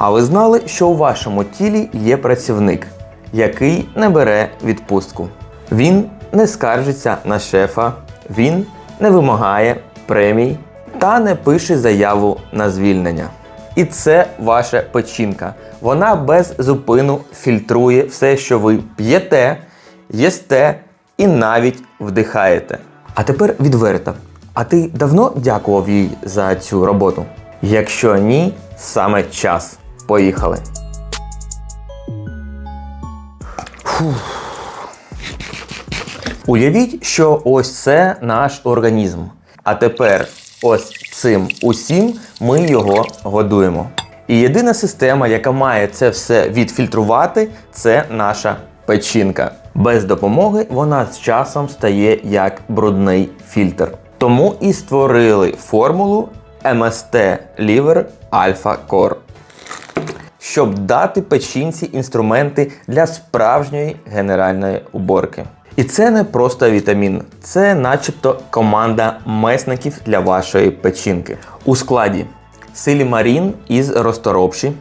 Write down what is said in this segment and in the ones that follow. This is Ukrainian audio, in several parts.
А ви знали, що у вашому тілі є працівник, який не бере відпустку. Він не скаржиться на шефа, він не вимагає премій та не пише заяву на звільнення. І це ваша печінка. Вона без зупину фільтрує все, що ви п'єте, їсте і навіть вдихаєте. А тепер відверто. А ти давно дякував їй за цю роботу? Якщо ні, саме час. Поїхали. Уявіть, що ось це наш організм. А тепер ось цим усім ми його годуємо. І єдина система, яка має це все відфільтрувати, це наша печінка. Без допомоги вона з часом стає як брудний фільтр. Тому і створили формулу MST Liver Alpha Core щоб дати печінці інструменти для справжньої генеральної уборки. І це не просто вітамін, це начебто команда месників для вашої печінки. У складі силімарін із розторопші,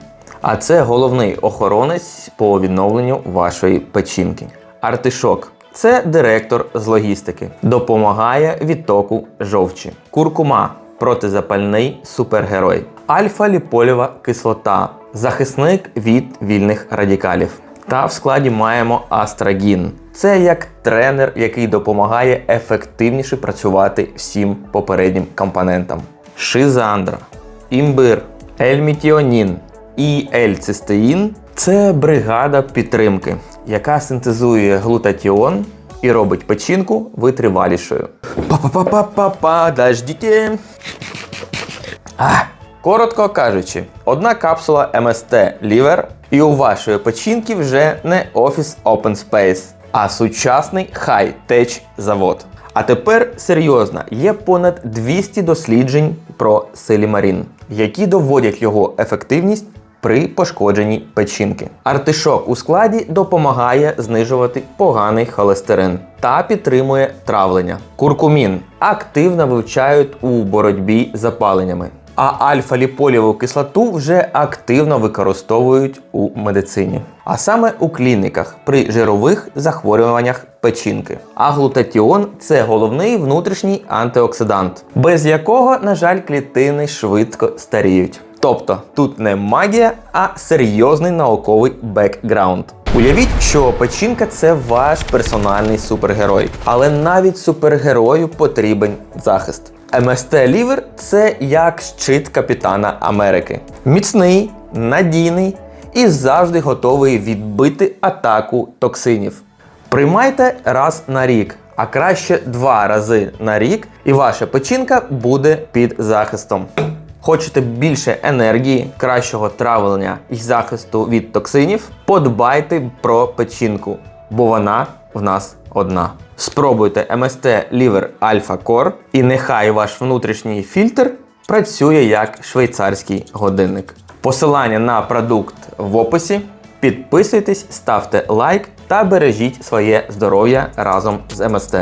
а це головний охоронець по відновленню вашої печінки. Артишок це директор з логістики, допомагає відтоку жовчі. Куркума протизапальний супергерой. Альфа-ліполєва кислота захисник від вільних радикалів. Та в складі маємо астрагін. Це як тренер, який допомагає ефективніше працювати всім попереднім компонентам. Шизандра, імбир, ельмітіонін і ельцистеїн це бригада підтримки, яка синтезує глутатіон і робить печінку витривалішою. Па-па-па-па-па, дождіть. А, коротко кажучи, одна капсула МСТ Liver і у вашої печінки вже не офіс Open Space, а сучасний хай-теч завод. А тепер серйозно, є понад 200 досліджень про силімарін, які доводять його ефективність при пошкодженні печінки. Артишок у складі допомагає знижувати поганий холестерин та підтримує травлення. Куркумін активно вивчають у боротьбі з запаленнями. А альфа-ліполіву кислоту вже активно використовують у медицині, а саме у клініках при жирових захворюваннях печінки. А глутатіон це головний внутрішній антиоксидант, без якого, на жаль, клітини швидко старіють. Тобто тут не магія, а серйозний науковий бекграунд. Уявіть, що печінка це ваш персональний супергерой, але навіть супергерою потрібен захист. МСТ Лівер це як щит капітана Америки. Міцний, надійний і завжди готовий відбити атаку токсинів. Приймайте раз на рік, а краще два рази на рік, і ваша печінка буде під захистом. Хочете більше енергії, кращого травлення і захисту від токсинів? Подбайте про печінку, бо вона в нас одна. Спробуйте МСТ Liver Alpha Core і нехай ваш внутрішній фільтр працює як швейцарський годинник. Посилання на продукт в описі. Підписуйтесь, ставте лайк та бережіть своє здоров'я разом з МСТ.